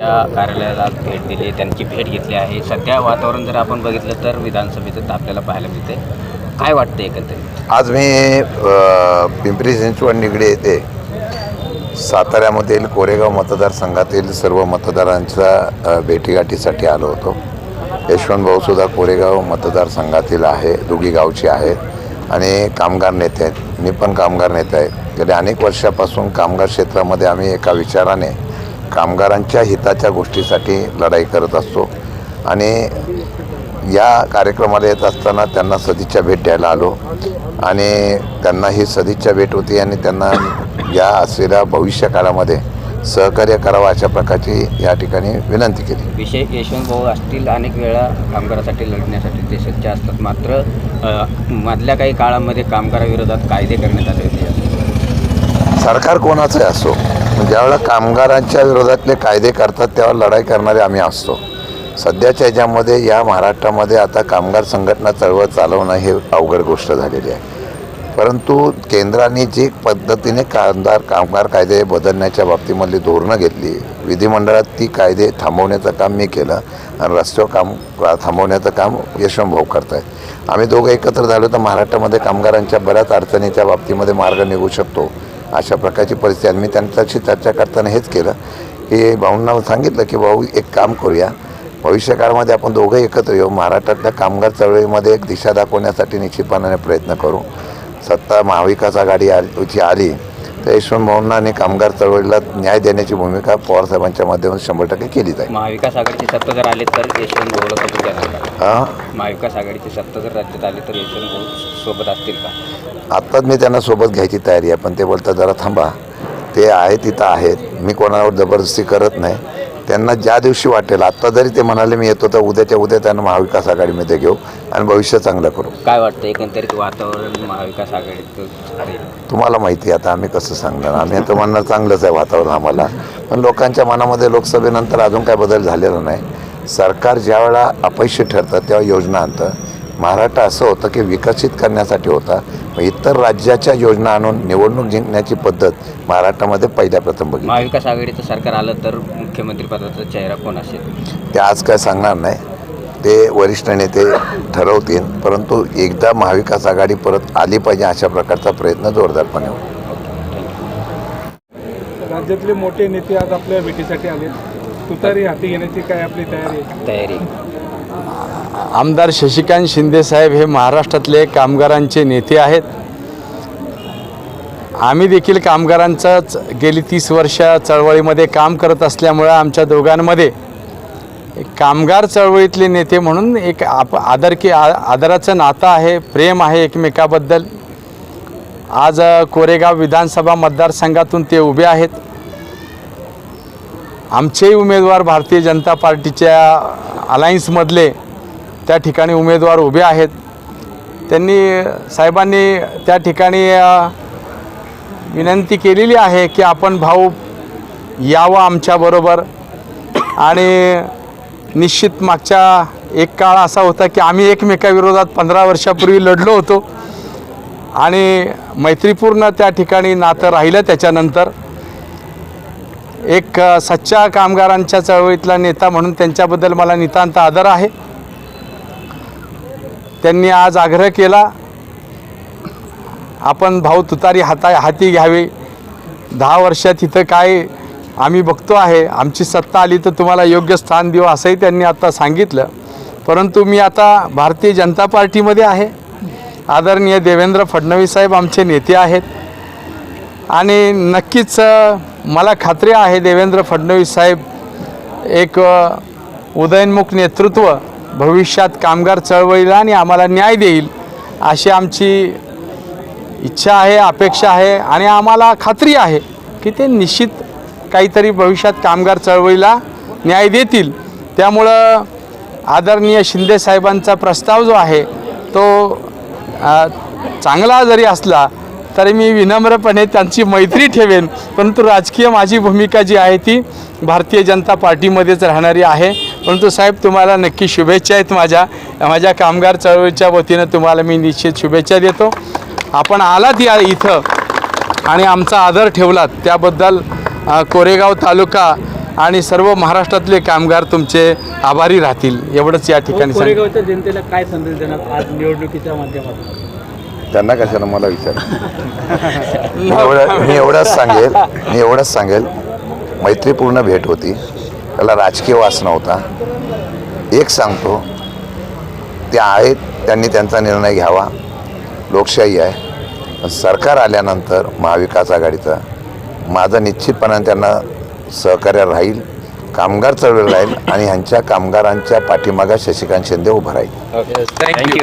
या कार्यालयाला भेट दिली त्यांची भेट घेतली आहे. सध्या वातावरण जर आपण बघितलं तर विधानसभेचं आपल्याला पाहायला मिळते काय वाटतं एकंदरीत? आज मी पिंपरी चिंचवड निगडी येथे साताऱ्यामधील कोरेगाव मतदारसंघातील सर्व मतदारांच्या भेटीगाठीसाठी आलो होतो. यशवंत भाऊसुद्धा कोरेगाव मतदारसंघातील आहे दोघी गावची आहेत आणि कामगार नेते आहेत. मी पण कामगार नेते आहे. गेल्या अनेक वर्षापासून कामगार क्षेत्रामध्ये आम्ही एका विचाराने कामगारांच्या हिताच्या गोष्टीसाठी लढाई करत असतो. आणि या कार्यक्रमाला येत असताना त्यांना सदिच्छा भेट द्यायला आलो. आणि त्यांना ही सदिच्छा भेट होती आणि त्यांना या असलेल्या भविष्य काळामध्ये सहकार्य करावं अशा प्रकारची या ठिकाणी विनंती केली. विषय यशवंत भाऊ असतील अनेक वेळा कामगारासाठी लढण्यासाठी ते सज्ज असतात. मात्र मधल्या काही काळामध्ये कामगाराविरोधात कायदे करण्यात आले होते सरकार कोणाचंही असो ज्यावेळेला कामगारांच्या विरोधातले कायदे करतात तेव्हा लढाई करणारे आम्ही असतो. सध्याच्या ह्याच्यामध्ये या महाराष्ट्रामध्ये आता कामगार संघटना चळवळ चालवणं हे अवघड गोष्ट झालेली आहे. परंतु केंद्राने जी पद्धतीने कामगार कामगार कायदे बदलण्याच्या बाबतीमधली धोरणं घेतली विधिमंडळात ती कायदे थांबवण्याचं काम मी केलं आणि रस्त्यावर काम थांबवण्याचं काम यशवंत करत आहे आम्ही दोघं एकत्र झालो तर महाराष्ट्रामध्ये कामगारांच्या बऱ्याच अडचणीच्या बाबतीमध्ये मार्ग निघू शकतो. अशा प्रकारची परिस्थिती आणि मी त्यांच्याशी चर्चा करताना हेच केलं की भाऊंना सांगितलं की भाऊ एक काम करूया. भविष्यकाळामध्ये आपण दोघं एकत्र येऊ. महाराष्ट्रातल्या कामगार चळवळीमध्ये एक दिशा दाखवण्यासाठी निश्चितपणाने प्रयत्न करू. सत्ता महाविकास आघाडी आलीची आली तर यशवंत भाऊंना आणि कामगार चळवळीला न्याय देण्याची भूमिका पवारसाहेबांच्या माध्यमातून शंभर टक्के केली जाईल महाविकास आघाडीची सत्ता जर आली तर यशवंत भाऊला सोबत देणार का हां महाविकास आघाडीची सत्ता जर राज्यात आली तर यशवंत भाऊ सोबत असतील का? आत्ताच मी त्यांना सोबत घ्यायची तयारी आहे पण ते बोलतात जरा थांबा. ते आहे तिथं आहेत. मी कोणावर जबरदस्ती करत नाही. त्यांना ज्या दिवशी वाटेल आत्ता जरी ते म्हणाले मी येतो तर उद्याच्या उद्या त्यांना महाविकास आघाडीमध्ये घेऊ आणि भविष्य चांगलं करू. काय वाटतं एकंदरीत वातावरण महाविकास आघाडीचं आहे तुम्हाला माहिती आहे आता आम्ही कसं सांगणार? आम्ही तर म्हणणार चांगलंच आहे वातावरण आम्हाला. पण लोकांच्या मनामध्ये लोकसभेनंतर अजून काय बदल झालेला नाही. सरकार ज्यावेळेला अपयशी ठरतं तेव्हा योजना आणतं. महाराष्ट्र असं होतं की विकसित करण्यासाठी होता. मग इतर राज्याच्या योजना आणून निवडणूक जिंकण्याची पद्धत महाराष्ट्रामध्ये पहिल्या प्रथम बघितली. महाविकास आघाडीचं सरकार आलं तर मुख्यमंत्री पदाचा चेहरा कोण असेल? ते आज काय सांगणार नाही. ते वरिष्ठ नेते ठरवतील परंतु एकदा महाविकास आघाडी परत आली पाहिजे अशा प्रकारचा प्रयत्न जोरदारपणे होईल. राज्यातले मोठे नेते आज आपल्या भेटीसाठी आले तुतारी हाती घेण्याची काय आपली तयारी आहे? तयारी. आमदार शशिकांत शिंदेसाहेब हे महाराष्ट्रातले कामगारांचे नेते आहेत. आम्ही देखील कामगारांचाच गेली तीस वर्ष चळवळीमध्ये काम करत असल्यामुळं आमच्या दोघांमध्ये एक कामगार चळवळीतले नेते म्हणून एक आप आदर की आ आदराचं नातं आहे प्रेम आहे एकमेकाबद्दल. आज कोरेगाव विधानसभा मतदारसंघातून ते उभे आहेत. आमचेही उमेदवार भारतीय जनता पार्टीच्या अलायन्समधले त्या ठिकाणी उमेदवार उभे आहेत. त्यांनी साहेबांनी त्या ठिकाणी विनंती केलेली आहे की आपण भाऊ यावं आमच्याबरोबर आणि निश्चित मागच्या एक काळ असा होता की आम्ही एकमेकाविरोधात पंधरा वर्षापूर्वी लढलो होतो. आणि मैत्रीपूर्ण त्या ठिकाणी नातं राहिलं त्याच्यानंतर. एक सच्चा कामगारांच्या चळवळीतला नेता म्हणून त्यांच्याबद्दल मला नितांत आदर आहे. त्यांनी आज आग्रह केला आपण भाऊ तुतारी हाता हाती घ्यावी. दहा वर्षात इथं काय आम्ही बघतो आहे आमची सत्ता आली तर तुम्हाला योग्य स्थान देऊ असंही त्यांनी आता सांगितलं. परंतु मी आता भारतीय जनता पार्टीमध्ये आहे. आदरणीय देवेंद्र फडणवीस साहेब आमचे नेते आहेत. आणि नक्कीच मला खात्री आहे देवेंद्र फडणवीस साहेब एक उदयन्मुख उदयनमुख नेतृत्व भविष्यात कामगार चळवळीला आणि आम्हाला न्याय देईल अशी आमची इच्छा आहे अपेक्षा आहे आणि आम्हाला खात्री आहे की ते निश्चित काहीतरी भविष्यात कामगार चळवळीला न्याय देतील. त्यामुळं आदरणीय शिंदे साहेबांचा प्रस्ताव जो आहे तो चांगला जरी असला तरी मी विनम्रपणे त्यांची मैत्री ठेवेन. परंतु राजकीय माझी भूमिका जी आहे ती भारतीय जनता पार्टीमध्येच राहणारी आहे. परंतु साहेब तुम्हाला नक्की शुभेच्छा आहेत माझ्या. माझ्या कामगार चळवळीच्या वतीनं तुम्हाला मी निश्चित शुभेच्छा देतो. आपण आलात या इथं आणि आमचा आदर ठेवलात. त्याबद्दल कोरेगाव तालुका आणि सर्व महाराष्ट्रातले कामगार तुमचे आभारी राहतील. एवढंच या ठिकाणी कोरेगावच्या जनतेला काय संदेश देणार आज निवडणुकीच्या माध्यमातून? त्यांना कशाला मला विचार? मी एवढं मी एवढंच सांगेल मी एवढंच सांगेल. मैत्रीपूर्ण भेट होती. त्याला राजकीय वास नव्हता एक सांगतो ते आहेत त्यांनी त्यांचा निर्णय घ्यावा. लोकशाही आहे. पण सरकार आल्यानंतर महाविकास आघाडीचं माझं निश्चितपणाने त्यांना सहकार्य राहील कामगार चळवळ राहील आणि ह्यांच्या कामगारांच्या पाठीमागा शशिकांत शिंदे उभं राहील. थँक्यू